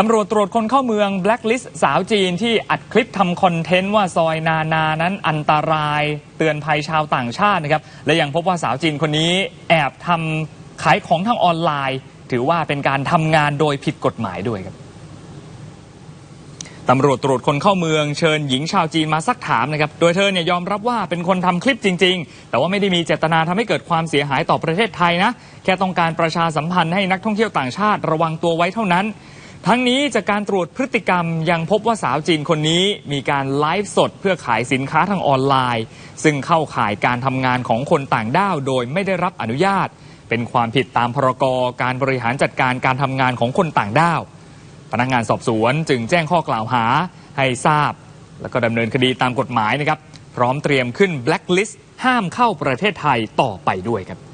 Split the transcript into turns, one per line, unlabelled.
ตำรวจตรวจคนเข้าเมืองแบล็คลิสต์สาวจีนที่อัดคลิปทำคอนเทนต์ว่าซอยนานานั้นอันตราย เตือนภัยชาวต่างชาตินะครับ และยังพบว่าสาวจีนคนนี้แอบทำขายของทางออนไลน์ ถือว่าเป็นการทำงานโดยผิดกฎหมายด้วยครับตำรวจตรวจคนเข้าเมืองเชิญหญิงชาวจีนมาซักถามนะครับ โดยเธอเนี่ยยอมรับว่าเป็นคนทำคลิปจริง ๆ แต่ว่าไม่ได้มีเจตนาทำให้เกิดความเสียหายต่อประเทศไทยนะ แค่ต้องการประชาสัมพันธ์ให้นักท่องเที่ยวต่างชาติระวังตัวไว้เท่านั้น ทั้งนี้จากการตรวจพฤติกรรมยังพบว่าสาวจีนคนนี้มีการไลฟ์สดเพื่อขายสินค้าทางออนไลน์ ซึ่งเข้าข่ายการทำงานของคนต่างด้าวโดยไม่ได้รับอนุญาต เป็นความผิดตามพรกการบริหารจัดการการทำงานของคนต่างด้าว พนักงานสอบสวนจึงแจ้งข้อกล่าวหาให้ทราบ แล้วก็ดำเนินคดีตามกฎหมายนะครับ พร้อมเตรียมขึ้นแบล็คลิสต์ห้ามเข้าประเทศไทยต่อไปด้วยครับ